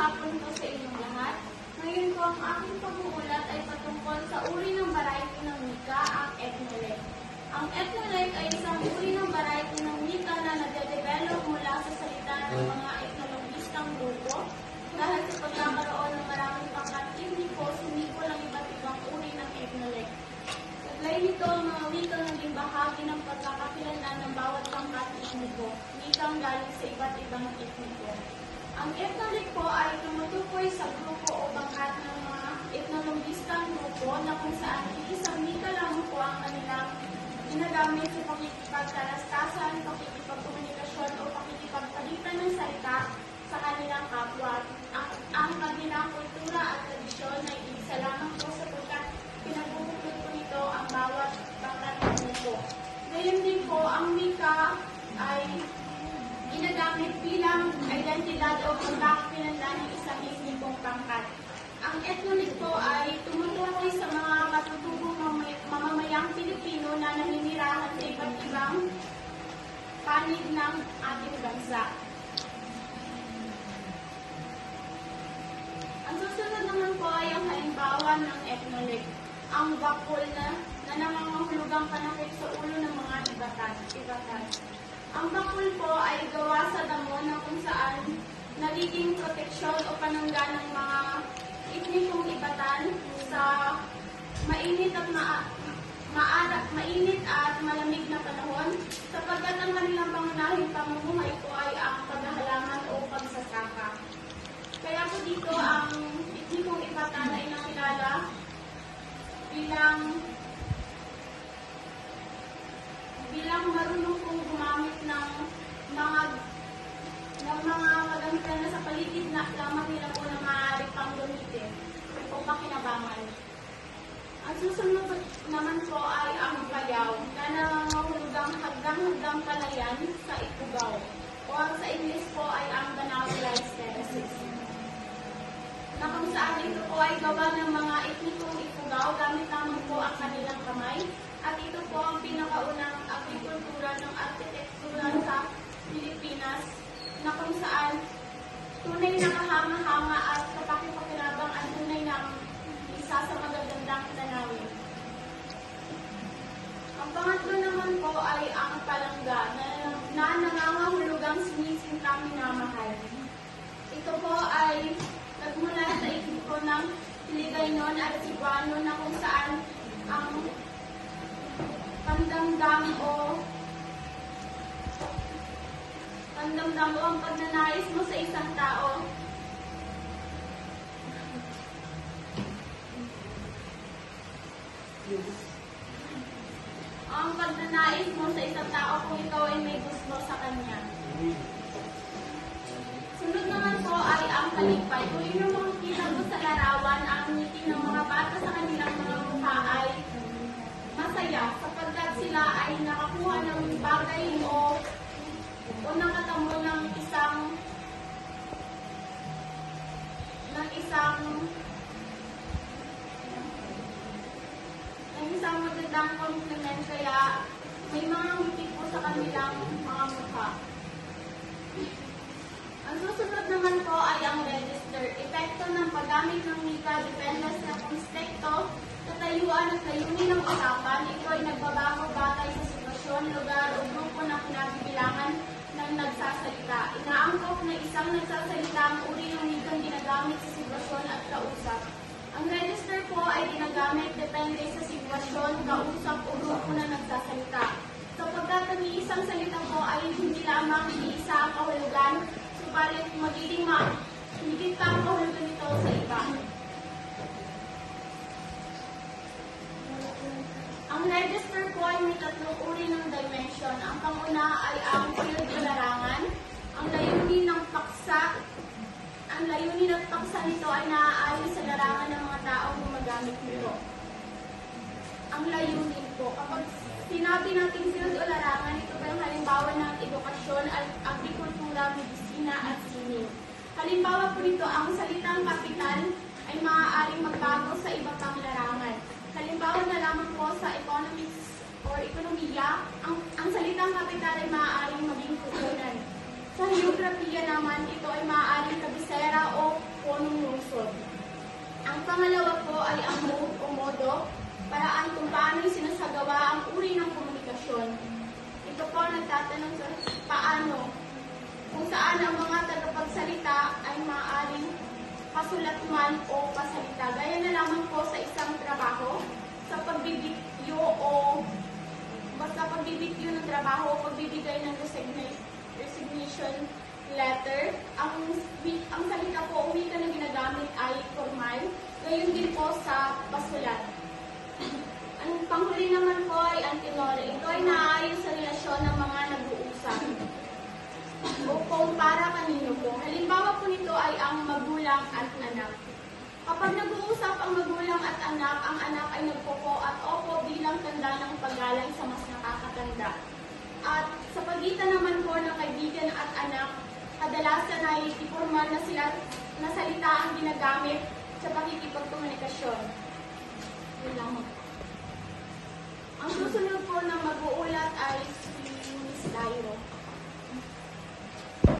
hapon po sa inyong lahat. Ngayon po ang aking pag-uulat ay patungkol sa uri ng variety ng wika, ang ethnolect. Ang ethnolect ay isang uri ng variety ng wika na nade-develop mula sa salita ng mga ethnologistang grupo. Dahil sa pagkakaroon ng maraming pangkat-tekniko, sumiko lang iba't ibang uri ng ethnolect. Saglay nito ang mga wika naging bahagi ng pagkakakilanlan ng bawat pangkat-tekniko, wikang galing sa iba't ibang etniko. Ang ethnic po ay tumutukoy sa grupo o bangkat ng mga etnologistang grupo na kung saan isang wika lamang po ang kanilang ginagamit sa pakikipagkalastasan, pakikipagkomunikasyon o pakikipagpalitan ng salita sa kanilang kapwa. Ang, ang kanilang kultura at tradisyon ay isa lamang po sapagkat pinagbubukod po nito ang bawat bangkat ng grupo. Ngayon din po, ang wika ay ginagamit bilang identidad o pagkakakilanlan ng isang etnikong pangkat. Ang ethnic po ay tumutukoy sa mga matutubong mamay- mamamayang Pilipino na naninirahan sa iba't ibang panig ng ating bansa. Ang susunod naman po ay ang halimbawa ng ethnolik, ang bakol na, na nangangahulugang panakit sa ulo ng mga ibatan. ibatan. Ang bakol po ay gawa sa damo na kung saan nagiging proteksyon o panangga ng mga etnikong ibatan sa mainit at maa, maara, mainit at malamig na panahon sapagkat ang kanilang pangunahing pamumuhay po ay ang paghahalaman o pagsasaka. Kaya po dito ang etnikong ibatan ay nakilala bilang bilang marunong pong gumamit ng mga ng mga magamitan na sa paligid na lamang nila po na maaari pang gamitin o pakinabangan. Ang susunod naman po ay ang bayaw na nangangahulugang hagdang-hagdang palayan sa ikugaw o ang sa English po ay ang Banawalize Terraces na kung saan ito po ay gawa ng mga etnikong ipugaw gamit lamang po ang kanilang kamay. At ito po ang pinakaunang agrikultura ng arkitektura sa Pilipinas na kung saan tunay na kahanga-hanga at kapakipakinabang ang tunay na isa sa magagandang tanawin. Ang pangatlo naman po ay ang palangga na, na nangangahulugang sinisintang minamahal. Ito po ay nagmula sa ekipo ng Hiligaynon at Cebuano na kung saan ang pandamdam o pandamdam o ang pagnanais mo sa isang tao ang pagnanais mo sa isang tao kung ikaw ay may gusto sa kanya. Sunod naman po ay ang kalipay. Kung inyo makikita po sa larawan, ang ngiti ng mga bata sa kanilang mga mukha ay masaya sapagkat sila ay nakakuha ng bagay o o nakatamo ng isang ng isang ng isang magandang compliment kaya may mga ngiti po sa kanilang mga mukha. Ang susunod naman po ay ang register. Epekto ng paggamit ng wika depende sa konteksto, katayuan at layunin ng usapan. Ito ay nagbabago batay sa sitwasyon, lugar o grupo na nagsasalita. Inaangkop na isang nagsasalita ang uri ng wikang ginagamit sa sitwasyon at kausap. Ang register po ay ginagamit depende sa sitwasyon, kausap o grupo na nagsasalita. Sapagkat ang iisang salita po ay hindi lamang iisa ang kahulugan, subalit magiging ma higit pa ang kahulugan nito sa iba. Ang register po ay may tatlong uri ng dimension. Ang panguna ay ang field o larangan. Ang layunin ng paksa, ang layunin at paksa nito ay naaayon sa larangan ng mga taong gumagamit nito. Ang layunin po, kapag sinabi natin field o larangan, ito ba yung halimbawa ng edukasyon, ag- agrikultura, medisina at sining. Halimbawa po nito, ang salitang kapital ay maaaring magbago sa iba pang larangan. Halimbawa na lamang po sa economics or ekonomiya, ang, ang salitang kapital ay maaaring. Sa geografiya naman, ito ay maaaring kabisera o punong lungsod. Ang pangalawa po ay ang mode o modo, paraan kung paano sinasagawa ang uri ng komunikasyon. Ito po nagtatanong sa paano, kung saan ang mga tagapagsalita ay maaaring pasulat man o pasalita. Gaya na lamang po sa isang trabaho, sa pagbibigyo o pagbibigyo ng trabaho o pagbibigay ng resigna- resignation letter. Ang, ang salita po, wika na ginagamit ay formal. Gayon din po sa pasulat. Ang panghuli naman po ay antinore. Ito ay naayos sa relasyon ng mga nag-uusap. O kung para kanino po. Halimbawa po nito ay ang magulang at anak. Kapag nag-uusap ang magulang at anak, ang anak ay nagpopo at opo bilang tanda ng paggalang sa mas nakakatanda. Pagitan naman po ng kaibigan at anak, kadalasan ay ipormal na sila na salita ang ginagamit sa pakikipagkomunikasyon. Yun lang. Ang susunod po na mag-uulat ay si Miss Dairo.